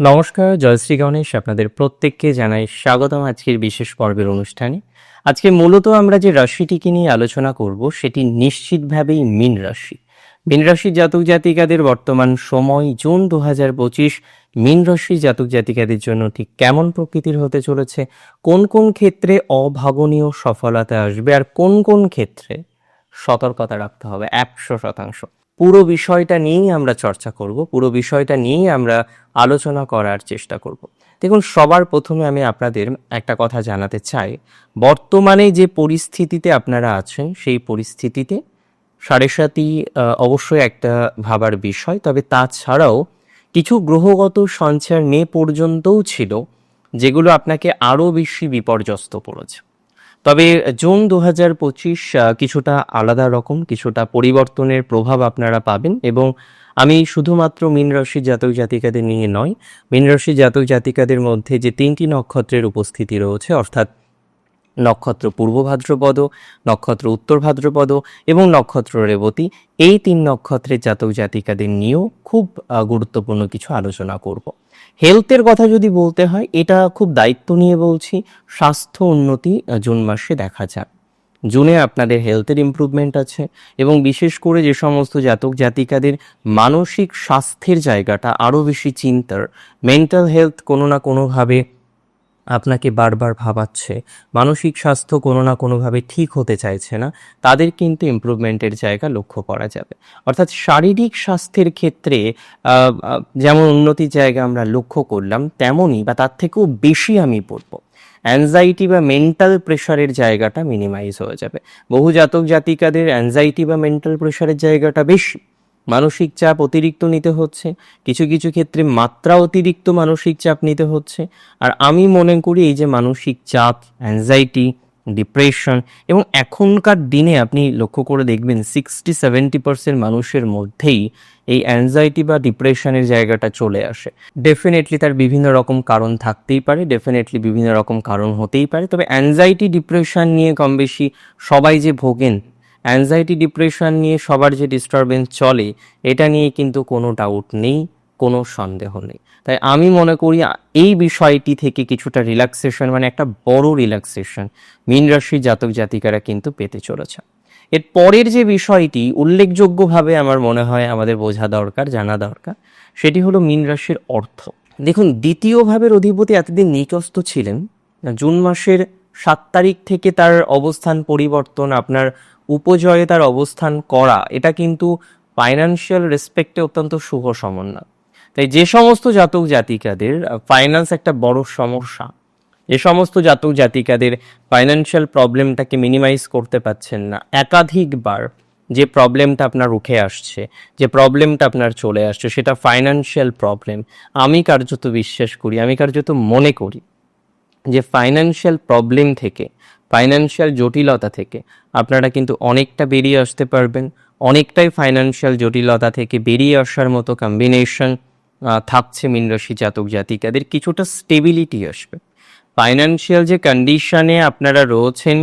নমস্কার জয়শ্রী গণেশ আপনাদের প্রত্যেককে জানাই স্বাগতম আজকের বিশেষ পর্বের অনুষ্ঠানে। আজকে মূলত আমরা যে রাশিটিকে নিয়ে আলোচনা করব, সেটি নিশ্চিতভাবেই মীন রাশি। মীন রাশির জাতক জাতিকাদের বর্তমান সময়, জুন দু হাজার পঁচিশ, মীন রাশির জাতক জাতিকাদের জন্য ঠিক কেমন প্রকৃতির হতে চলেছে, কোন কোন ক্ষেত্রে অভাবনীয় সফলতা আসবে, আর কোন কোন ক্ষেত্রে সতর্কতা রাখতে হবে, একশো শতাংশ। পুরো বিষয়টা নিয়েই আমরা চর্চা করব, পুরো বিষয়টা নিয়েই আমরা আলোচনা করার চেষ্টা করব। দেখুন, সবার প্রথমে আমি আপনাদের একটা কথা জানাতে চাই। বর্তমানে যে পরিস্থিতিতে আপনারা আছেন, সেই পরিস্থিতিতে সাড়ে সাতই অবশ্যই একটা ভাবার বিষয়, তবে তাছাড়াও কিছু গ্রহগত সঞ্চার মে পর্যন্তও ছিল, যেগুলো আপনাকে আরও বেশি বিপর্যস্ত করেছে। তবে জুন দু হাজার পঁচিশ কিছুটা আলাদা রকম, কিছুটা পরিবর্তনের প্রভাব আপনারা পাবেন এবং আমি শুধুমাত্র মীন রাশি জাতক জাতিকাদের নিয়ে নয়, মীন রাশি জাতক জাতিকাদের মধ্যে যে তিনটি নক্ষত্রের উপস্থিতি রয়েছে, অর্থাৎ নক্ষত্র পূর্ব ভাদ্রপদ, নক্ষত্র উত্তর ভাদ্রপদ এবং নক্ষত্র রেবতী, এই তিন নক্ষত্রের জাতক জাতিকাদের নিয়েও খুব গুরুত্বপূর্ণ কিছু আলোচনা করব। হেলথের কথা যদি বলতে হয়, এটা খুব দায়িত্ব নিয়ে বলছি, স্বাস্থ্য উন্নতি জুন মাসে দেখা যাক। জুনে আপনাদের হেলথের ইমপ্রুভমেন্ট আছে এবং বিশেষ করে যে সমস্ত জাতক জাতিকাদের মানসিক স্বাস্থ্যের জায়গাটা আরও বেশি চিন্তার, মেন্টাল হেলথ কোনো না কোনোভাবে আপনাকে বারবার ভাবাচ্ছে। মানসিক স্বাস্থ্য কোনো না কোনোভাবে ঠিক হতে চাইছে না। তাদের কিন্তু ইমপ্রুভমেন্টের জায়গা লক্ষ্য করা যাবে। অর্থাৎ শারীরিক স্বাস্থ্যের ক্ষেত্রে যেমন উন্নতির জায়গা আমরা লক্ষ্য করলাম, তেমনই বা তার থেকেও বেশি আমি বলব। অ্যাংজাইটি বা মেন্টাল প্রেশারের জায়গাটা মিনিমাইজ হয়ে যাবে। বহু জাতক জাতিকাদের অ্যাংজাইটি বা মেন্টাল প্রেশারের জায়গাটা বেশি। মানসিক চাপ অতিরিক্ত নিতে হচ্ছে, কিছু কিছু ক্ষেত্রে মাত্রা অতিরিক্ত মানসিক চাপ নিতে হচ্ছে। আর আমি মনে করি এই যে মানসিক চাপ অ্যাংজাইটি ডিপ্রেশন এবং এখনকার দিনে আপনি লক্ষ্য করে দেখবেন সিক্সটি সেভেন্টি পার্সেন্ট মানুষের মধ্যেই এই অ্যাংজাইটি বা ডিপ্রেশনের জায়গাটা চলে আসে। ডেফিনেটলি তার বিভিন্ন রকম কারণ থাকতেই পারে ডেফিনেটলি বিভিন্ন রকম কারণ হতেই পারে। তবে অ্যাংজাইটি ডিপ্রেশন নিয়ে কম বেশি সবাই যে ভোগেন অ্যাংজাইটি ডিপ্রেশন নিয়ে সবার যে ডিস্টারবেন্স চলে, এটা নিয়ে কিন্তু কোনো ডাউট নেই, কোনো সন্দেহ নেই। তাই আমি মনে করি এই বিষয়টি থেকে কিছুটা রিল্যাক্সেশন মানে একটা বড় রিল্যাক্সেশন মীন রাশির জাতক জাতিকারা কিন্তু পেতে চলেছে। এর পরের যে বিষয়টি, উল্লেখযোগ্যভাবে আমার মনে হয় আমাদের বোঝা দরকার, জানা দরকার, সেটি হলো মীন রাশির অর্থ। দেখুন, দ্বিতীয় ভাবের অধিপতি এতদিন নিকস্ত ছিলেন। জুন মাসের সাত তারিখ থেকে তার অবস্থান পরিবর্তন, আপনার উপজয়ে তার অবস্থান করা, এটা কিন্তু ফাইন্যান্সিয়াল রেসপেক্টে অত্যন্ত শুভ সমন্বয় তাই যে সমস্ত জাতক জাতিকাদের ফাইন্যান্স একটা বড় সমস্যা। যে সমস্ত জাতক জাতিকাদের ফাইন্যান্সিয়াল প্রবলেমটাকে মিনিমাইজ করতে পারছেন না। একাধিকবার যে প্রবলেমটা আপনার উঠে আসছে, যে প্রবলেমটা আপনার চলে আসছে, সেটা ফাইন্যান্সিয়াল প্রবলেম আমি কার্যত বিশ্বাস করি, আমি কার্যত মনে করি যে ফাইন্যান্সিয়াল প্রবলেম থেকে ফাইন্যান্সিয়াল জটিলতা থেকে আপনারা কিন্তু অনেকটা বেরিয়ে আসতে পারবেন। অনেকটাই ফাইন্যান্সিয়াল জটিলতা থেকে বেরিয়ে আসার মতো কম্বিনেশন থাকছে মীন রাশি জাতক জাতিকাদের। কিছুটা স্টেবিলিটি আসবে। ফাইন্যান্সিয়াল যে কন্ডিশনে আপনারা রয়েছেন,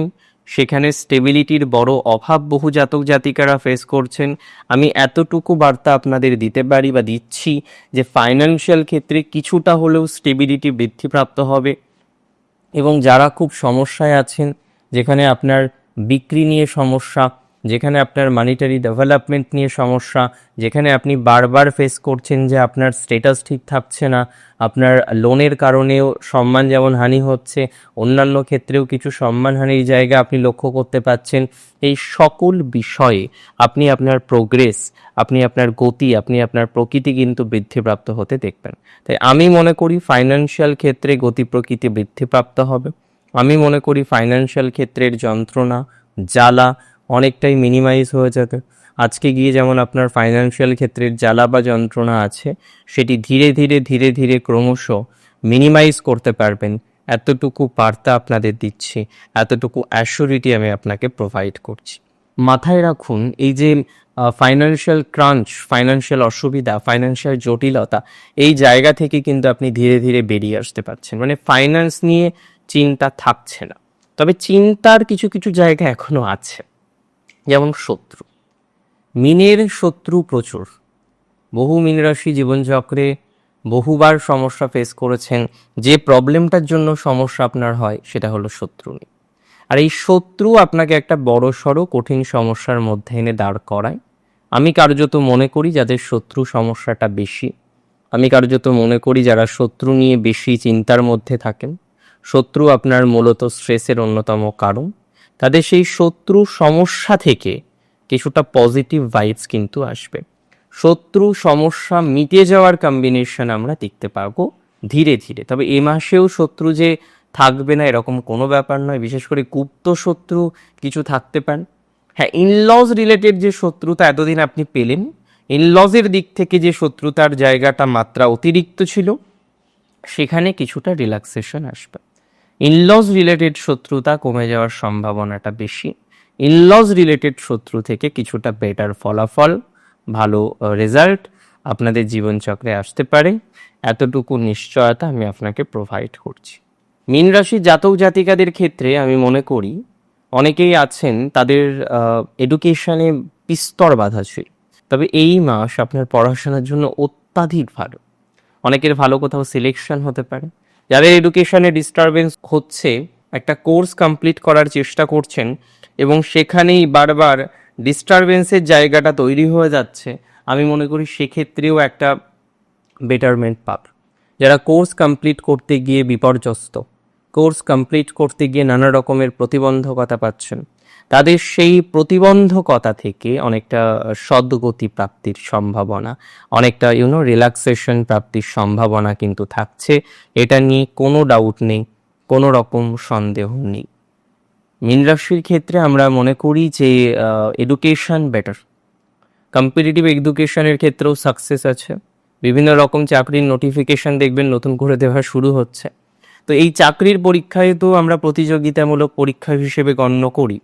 সেখানে স্টেবিলিটির বড় অভাব বহু জাতক জাতিকারা ফেস করছেন। আমি এতটুকু বার্তা আপনাদের দিতে পারি বা দিচ্ছি যে ফাইন্যান্সিয়াল ক্ষেত্রে কিছুটা হলেও স্টেবিলিটি বৃদ্ধিপ্রাপ্ত হবে। এবং যারা খুব সমস্যায় আছেন যেখানে আপনার বিক্রি নিয়ে সমস্যা যেখানে আপনার মানিটারি ডেভেলপমেন্ট নিয়ে সমস্যা, যেখানে আপনি বারবার ফেস করছেন যে আপনার স্টেটাস ঠিক থাকছে না, আপনার লোনের কারণেও সম্মান যেমন হানি হচ্ছে, অন্যান্য ক্ষেত্রেও কিছু সম্মানহানির জায়গা আপনি লক্ষ্য করতে পাচ্ছেন। এই সকল বিষয়ে আপনি আপনার প্রোগ্রেস আপনি আপনার গতি, আপনি আপনার প্রকৃতি কিন্তু বৃদ্ধিপ্রাপ্ত হতে দেখবেন। তাই আমি মনে করি ফাইন্যান্সিয়াল ক্ষেত্রে গতি প্রকৃতি বৃদ্ধিপ্রাপ্ত হবে। আমি মনে করি ফাইন্যান্সিয়াল ক্ষেত্রের যন্ত্রণা, জ্বালা অনেকটাই মিনিমাইজ হয়ে যাবে। আজকে গিয়ে যেমন আপনার ফাইন্যান্সিয়াল ক্ষেত্রের জ্বালা বা যন্ত্রণা আছে, সেটি ধীরে ধীরে ধীরে ধীরে ক্রমশ মিনিমাইজ করতে পারবেন। এতটুকু বার্তা আপনাদের দিচ্ছি, এতটুকু অ্যাসিউরিটি আমি আপনাকে প্রোভাইড করছি। মাথায় রাখুন, এই যে ফাইন্যান্সিয়াল ক্রাঞ্চ ফাইন্যান্সিয়াল অসুবিধা ফাইন্যান্সিয়াল জটিলতা, এই জায়গা থেকে কিন্তু আপনি ধীরে ধীরে বেরিয়ে আসতে পারছেন। মানে ফাইন্যান্স নিয়ে চিন্তা থাকছে না। তবে চিন্তার কিছু কিছু জায়গা এখনও আছে। যেমন শত্রু। মিনের শত্রু প্রচুর। বহু মীন রাশি জীবনচক্রে বহুবার সমস্যা ফেস করেছেন। যে প্রবলেমটার জন্য সমস্যা আপনার হয়, সেটা হলো শত্রু নিয়ে। আর এই শত্রু আপনাকে একটা বড় সড়ো কঠিন সমস্যার মধ্যে এনে দাঁড় করায়। আমি কার্যত মনে করি যাদের শত্রু সমস্যাটা বেশি। আমি কার্যত মনে করি যারা শত্রু নিয়ে বেশি চিন্তার মধ্যে থাকেন। শত্রু আপনার মূলত স্ট্রেসের অন্যতম কারণ। তাদের সেই শত্রু সমস্যা থেকে কিছুটা পজিটিভ ভাইবস কিন্তু আসবে। শত্রু সমস্যা মিটে যাওয়ার কম্বিনেশন আমরা দেখতে পাবো ধীরে ধীরে। তবে এ মাসেও শত্রু যে থাকবে না এরকম কোনো ব্যাপার নয়, বিশেষ করে গুপ্ত শত্রু কিছু থাকতে পারেন হ্যাঁ ইনলজ রিলেটেড যে শত্রুতা এতদিন আপনি পেলেন ইনলজের দিক থেকে যে শত্রুতার জায়গাটা মাত্রা অতিরিক্ত ছিল, সেখানে কিছুটা রিল্যাক্সেশন আসবে। ইনলজ রিলেটেড শত্রুতা কমে যাওয়ার সম্ভাবনাটা বেশি। ইনলজ রিলেটেড শত্রু থেকে কিছুটা বেটার ফলাফল, ভালো রেজাল্ট আপনাদের জীবনচক্রে আসতে পারে। এতটুকু নিশ্চয়তা আমি আপনাকে প্রোভাইড করছি। মীন রাশি জাতক জাতিকাদের ক্ষেত্রে আমি মনে করি, অনেকেই আছেন তাদের এডুকেশনে বিস্তর বাধা ছিল তবে এই মাস আপনার পড়াশোনার জন্য অত্যাধিক ভালো। অনেকের ভালো কোথাও সিলেকশন হতে পারে। যাদের এডুকেশনে ডিস্টারবেন্স হচ্ছে, একটা কোর্স কমপ্লিট করার চেষ্টা করছেন এবং সেখানেই বারবার ডিস্টারবেন্সের জায়গাটা তৈরি হয়ে যাচ্ছে, আমি মনে করি সেক্ষেত্রেও একটা বেটারমেন্ট পাব। যারা কোর্স কমপ্লিট করতে গিয়ে বিপর্যস্ত কোর্স কমপ্লিট করতে গিয়ে নানা রকমের প্রতিবন্ধকতা পাচ্ছেন তাদের সেই প্রতিবন্ধকতা থেকে অনেকটা সদ্গতি প্রাপ্তির সম্ভাবনা, অনেকটা ইউনো রিল্যাক্সেশন প্রাপ্তির সম্ভাবনা কিন্তু থাকছে। এটা নিয়ে কোনো ডাউট নেই, কোনো রকম সন্দেহ নেই। মীন রাশির ক্ষেত্রে আমরা মনে করি যে এডুকেশন বেটার কম্পিটিটিভ এডুকেশনের ক্ষেত্রেও সাকসেস আছে। বিভিন্ন রকম চাকরির নোটিফিকেশন দেখবেন, নতুন করে দেওয়া শুরু হচ্ছে। তো এই চাকরির পরীক্ষায় তো আমরা প্রতিযোগিতামূলক পরীক্ষা হিসেবে গণ্য করি।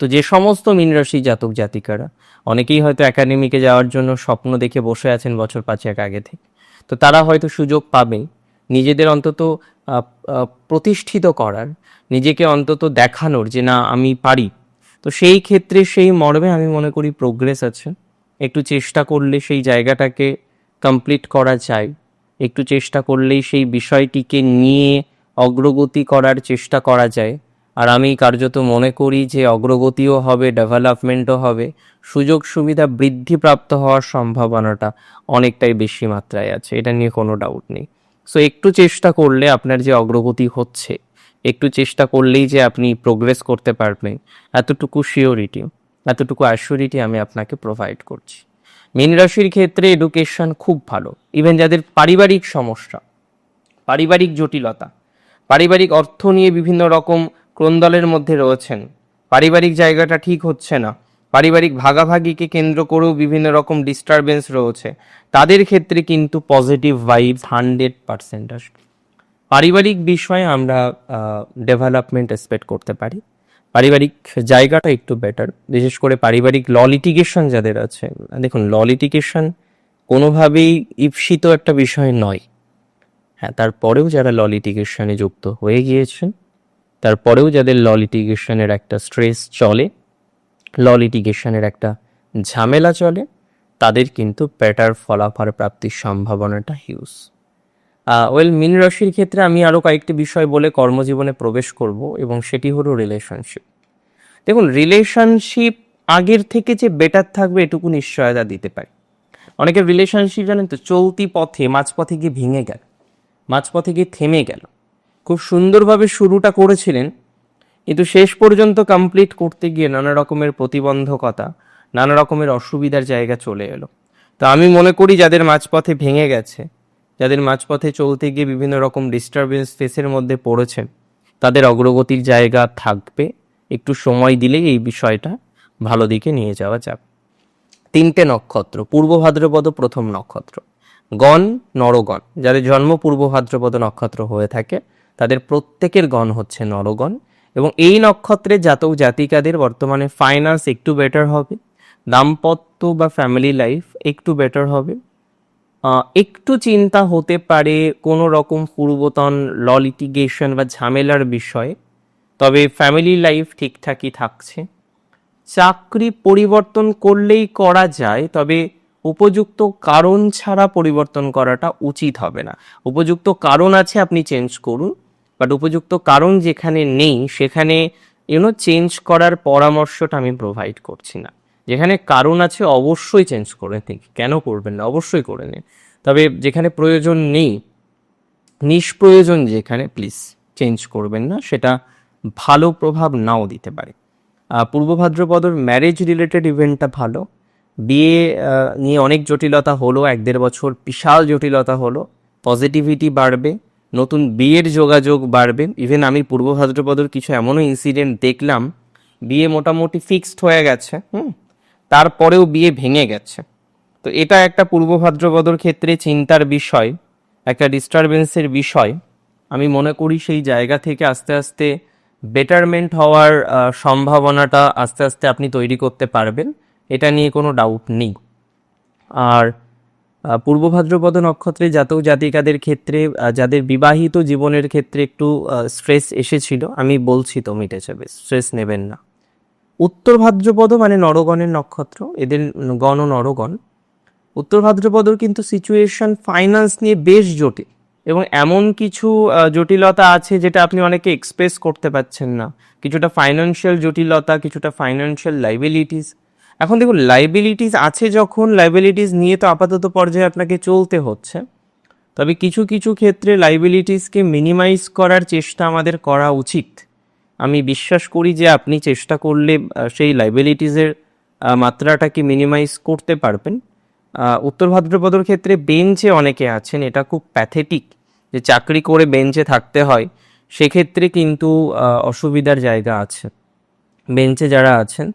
তো যে সমস্ত মীন রাশি জাতক জাতিকারা, অনেকেই হয়তো একাডেমিকে যাওয়ার জন্য স্বপ্ন দেখে বসে আছেন বছর পাঁচেক আগে থেকে। তো তারা হয়তো সুযোগ পাবে নিজেদের অন্তত প্রতিষ্ঠিত করার, নিজেকে অন্তত দেখানোর যে না, আমি পারি। তো সেই ক্ষেত্রে সেই মর্মে আমি মনে করি প্রোগ্রেস আছে। একটু চেষ্টা করলে সেই জায়গাটাকে কমপ্লিট করা যায়। একটু চেষ্টা করলেই সেই বিষয়টিকে নিয়ে অগ্রগতি করার চেষ্টা করা যায়। আর আমি কার্যত মনে করি যে অগ্রগতিও হবে ডেভেলপমেন্টও হবে। সুযোগ সুবিধা বৃদ্ধিপ্রাপ্ত হওয়ার সম্ভাবনাটা অনেকটাই বেশি মাত্রায় আছে, এটা নিয়ে কোনো ডাউট নেই। সো একটু চেষ্টা করলে আপনার যে অগ্রগতি হচ্ছে, একটু চেষ্টা করলেই যে আপনি প্রোগ্রেস করতে পারবেন, এতটুকু শিওরিটি এতটুকু অ্যাসিওরিটি আমি আপনাকে প্রোভাইড করছি। মীন রাশির ক্ষেত্রে এডুকেশন খুব ভালো ইভেন যাদের পারিবারিক সমস্যা, পারিবারিক জটিলতা, পারিবারিক অর্থ নিয়ে বিভিন্ন রকম ক্রন্দলের মধ্যে রয়েছেন। পারিবারিক জায়গাটা ঠিক হচ্ছে না। পারিবারিক ভাগাভাগিকে কেন্দ্র করেও বিভিন্ন রকম ডিস্টারবেন্স রয়েছে। তাদের ক্ষেত্রে কিন্তু পজিটিভ ভাইবস হান্ড্রেড পার্সেন্ট আসবে। পারিবারিক বিষয়ে আমরা ডেভেলপমেন্ট এক্সপেক্ট করতে পারি। পারিবারিক জায়গাটা একটু বেটার বিশেষ করে পারিবারিক ল লিটিগেশন যাদের আছে, দেখুন ল লিটিগেশন কোনোভাবেই ঈপ্সিত একটা বিষয় নয়। হ্যাঁ তারপরেও যারা ল লিটিগেশনে যুক্ত হয়ে গিয়েছেন তারপরেও যাদের ল লিটিগেশনের একটা স্ট্রেস চলে, ল লিটিগেশনের একটা ঝামেলা চলে, তাদের কিন্তু বেটার ফলাফল প্রাপ্তির সম্ভাবনাটা হিউজ ওয়েল মিন রাশির ক্ষেত্রে আমি আরও কয়েকটি বিষয় বলে কর্মজীবনে প্রবেশ করব এবং সেটি হলো রিলেশনশিপ দেখুন রিলেশনশিপ আগের থেকে যে বেটার থাকবে এটুকু নিশ্চয়তা দিতে পারি। অনেকের রিলেশনশিপ জানেন তো, চলতি পথে, মাঝপথে গিয়ে ভেঙে গেল, মাঝপথে গিয়ে থেমে গেল। খুব সুন্দরভাবে শুরুটা করেছিলেন, কিন্তু শেষ পর্যন্ত কমপ্লিট করতে গিয়ে নানা রকমের প্রতিবন্ধকতা, নানা রকমের অসুবিধার জায়গা চলে এলো। তো আমি মনে করি যাদের মাঝপথে ভেঙে গেছে, যাদের মাঝপথে চলতে গিয়ে বিভিন্ন রকম ডিস্টারবেন্স ফেসের মধ্যে পড়েছেন, তাদের অগ্রগতির জায়গা থাকবে। একটু সময় দিলেই এই বিষয়টা ভালো দিকে নিয়ে যাওয়া যাবে। তিনটে নক্ষত্র, পূর্ব ভাদ্রপদ, প্রথম নক্ষত্র। গণ, নরগণ, যাদের জন্ম পূর্ব ভাদ্রপদ নক্ষত্র হয়ে থাকে তাদের প্রত্যেকের গণ হচ্ছে নরগণ এবং এই নক্ষত্রে জাতক জাতিকাদের বর্তমানে ফাইন্যান্স একটু বেটার হবে, দাম্পত্য বা ফ্যামিলি লাইফ একটু বেটার হবে। একটু চিন্তা হতে পারে কোনো রকম পূর্বতন ল লিটিগেশন বা ঝামেলার বিষয়ে, তবে ফ্যামিলি লাইফ ঠিকঠাকই থাকছে। চাকরি পরিবর্তন করলেই করা যায়, তবে উপযুক্ত কারণ ছাড়া পরিবর্তন করাটা উচিত হবে না। উপযুক্ত কারণ আছে, আপনি চেঞ্জ করুন। বাট উপযুক্ত কারণ যেখানে নেই, সেখানে ইউনো চেঞ্জ করার পরামর্শটা আমি প্রোভাইড করছি না। যেখানে কারণ আছে, অবশ্যই চেঞ্জ করে নিন কেন করবেন না? অবশ্যই করে নিন। তবে যেখানে প্রয়োজন নেই, নিষ্প্রয়োজন যেখানে প্লিজ চেঞ্জ করবেন না। সেটা ভালো প্রভাব নাও দিতে পারে। পূর্ব ভাদ্রপদর ম্যারেজ রিলেটেড ইভেন্টটা ভালো। বিয়ে নিয়ে অনেক জটিলতা হলো, এক দেড় বছর বিশাল জটিলতা হলো। পজিটিভিটি বাড়বে। নতুন বিয়ের যোগাযোগ বাড়বে। ইভেন আমি পূর্ব ভাদ্রপদর কিছু এমনও ইনসিডেন্ট দেখলাম, বিয়ে মোটামুটি ফিক্সড হয়ে গেছে, হুম? তারপরেও বিয়ে ভেঙে গেছে। তো এটা একটা পূর্ব ভাদ্রপদর ক্ষেত্রে চিন্তার বিষয়, একটা ডিস্টারবেন্সের বিষয়। আমি মনে করি সেই জায়গা থেকে আস্তে আস্তে বেটারমেন্ট হওয়ার সম্ভাবনাটা আস্তে আস্তে আপনি তৈরি করতে পারবেন। এটা নিয়ে কোনো ডাউট নেই। আর পূর্ব ভাদ্রপদ নক্ষত্রে জাতক জাতিকাদের ক্ষেত্রে যাদের বিবাহিত জীবনের ক্ষেত্রে একটু স্ট্রেস এসেছিল, আমি বলছি তো মিটে যাবে স্ট্রেস নেবেন না। উত্তর ভাদ্রপদ মানে নরগণের নক্ষত্র, এদের গণ নরগণ। উত্তর ভাদ্রপদর কিন্তু সিচুয়েশন ফাইন্যান্স নিয়ে বেশ জটিল এবং এমন কিছু জটিলতা আছে যেটা আপনি অনেকে এক্সপ্রেস করতে পারছেন না। কিছুটা ফাইন্যান্সিয়াল জটিলতা, কিছুটা ফাইন্যান্সিয়াল লাইবিলিটিস এখন দেখুন লাইবিলিটিস আছে যখন লাইবিলিটিস নিয়ে তো আপাতত পর্যায়ে আপনাকে চলতে হচ্ছে। তবে কিছু কিছু ক্ষেত্রে লাইবিলিটিসকে মিনিমাইজ করার চেষ্টা আমাদের করা উচিত। আমি বিশ্বাস করি যে আপনি চেষ্টা করলে সেই লাইবিলিটিসের মাত্রাটাকে মিনিমাইজ করতে পারবেন। উত্তর ভাদ্রপদর ক্ষেত্রে বেঞ্চে অনেকে আছেন, এটা খুব প্যাথেটিক যে চাকরি করে বেঞ্চে থাকতে হয়। সেক্ষেত্রে কিন্তু অসুবিধার জায়গা আছে। বেঞ্চে যারা আছেন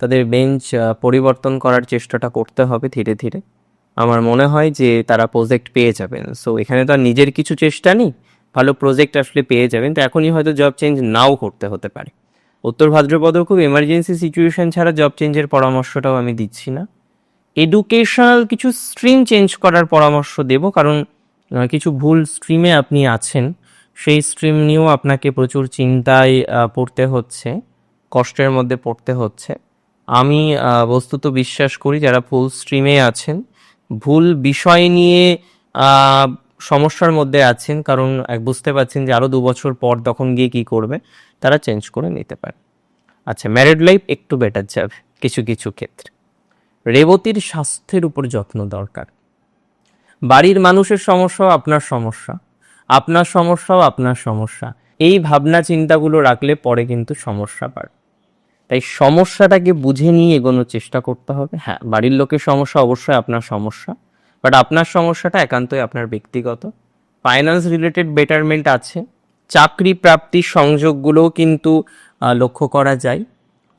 তাদের বেঞ্চ পরিবর্তন করার চেষ্টাটা করতে হবে ধীরে ধীরে। আমার মনে হয় যে তারা প্রজেক্ট পেয়ে যাবেন। সো এখানে তো আর নিজের কিছু চেষ্টা নেই, ভালো প্রজেক্ট আসলে পেয়ে যাবেন। তো এখনই হয়তো জব চেঞ্জ নাও করতে হতে পারে। উত্তর ভাদ্রপদ খুব এমার্জেন্সি সিচুয়েশন ছাড়া জব চেঞ্জের পরামর্শটাও আমি দিচ্ছি না। এডুকেশনাল কিছু স্ট্রিম চেঞ্জ করার পরামর্শ দেব, কারণ কিছু ভুল স্ট্রিমে আপনি আছেন। সেই স্ট্রিম নিয়েও আপনাকে প্রচুর চিন্তায় পড়তে হচ্ছে, কষ্টের মধ্যে পড়তে হচ্ছে। আমি বস্তুত বিশ্বাস করি যারা ফুল স্ট্রিমে আছেন, ভুল বিষয় নিয়ে সমস্যার মধ্যে আছেন, কারণ বুঝতে পারছেন যে আরও দু বছর পর তখন গিয়ে কি করবে, তারা চেঞ্জ করে নিতে পারে। আচ্ছা ম্যারিড লাইফ একটু বেটার যাবে, কিছু কিছু ক্ষেত্রে। রেবতীর স্বাস্থ্যের উপর যত্ন দরকার। বাড়ির মানুষের সমস্যাও আপনার সমস্যা, আপনার সমস্যাও আপনার সমস্যা। এই ভাবনা চিন্তাগুলো রাখলে পরে কিন্তু সমস্যা বাড়ে তাই সমস্যাটাকে বুঝে নিয়ে এগোনোর চেষ্টা করতে হবে। হ্যাঁ বাড়ির লোকের সমস্যা অবশ্যই আপনার সমস্যা বাট আপনার সমস্যাটা একান্তই আপনার ব্যক্তিগত। ফাইন্যান্স রিলেটেড বেটারমেন্ট আছে, চাকরি প্রাপ্তির সংযোগগুলোও কিন্তু লক্ষ্য করা যায়।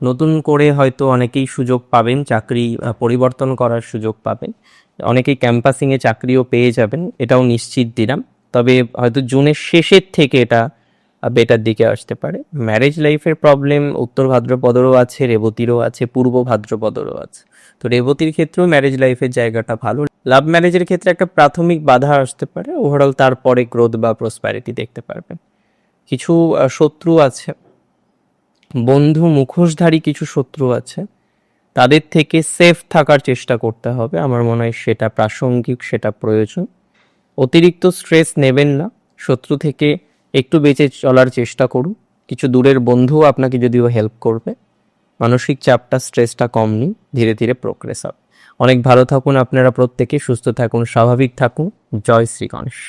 নতুন করে হয়তো অনেকেই সুযোগ পাবেন, চাকরি পরিবর্তন করার সুযোগ পাবেন। অনেকেই ক্যাম্পাসিংয়ে চাকরিও পেয়ে যাবেন, এটাও নিশ্চিত দিলাম। তবে হয়তো জুনের শেষের থেকে এটা বেটার দিকে আসতে পারে। ম্যারেজ লাইফের প্রবলেম উত্তর ভাদ্রপদরও আছে, রেবতীরও আছে, পূর্ব ভাদ্রপদরও আছে। তো রেবতীর ক্ষেত্রেও ম্যারেজ লাইফের জায়গাটা ভালো। লাভ ম্যারেজের ক্ষেত্রে একটা প্রাথমিক বাধা আসতে পারে ওভারঅল তারপরে গ্রোথ বা প্রসপ্যারিটি দেখতে পারবেন কিছু শত্রু আছে, বন্ধু, মুখোশধারী কিছু শত্রু আছে, তাদের থেকে সেফ থাকার চেষ্টা করতে হবে। আমার মনে হয় সেটা প্রাসঙ্গিক, সেটা প্রয়োজন। অতিরিক্ত স্ট্রেস নেবেন না। শত্রু থেকে একটু বেঁচে চলার চেষ্টা করুন। কিছু দূরের বন্ধুও আপনাকে যদিও হেল্প করবে। মানসিক চাপটা স্ট্রেসটা কম নিন, ধীরে ধীরে প্রোগ্রেস হবে। অনেক ভালো থাকুন আপনারা প্রত্যেকে, সুস্থ থাকুন, স্বাভাবিক থাকুন। জয় শ্রী গণেশ।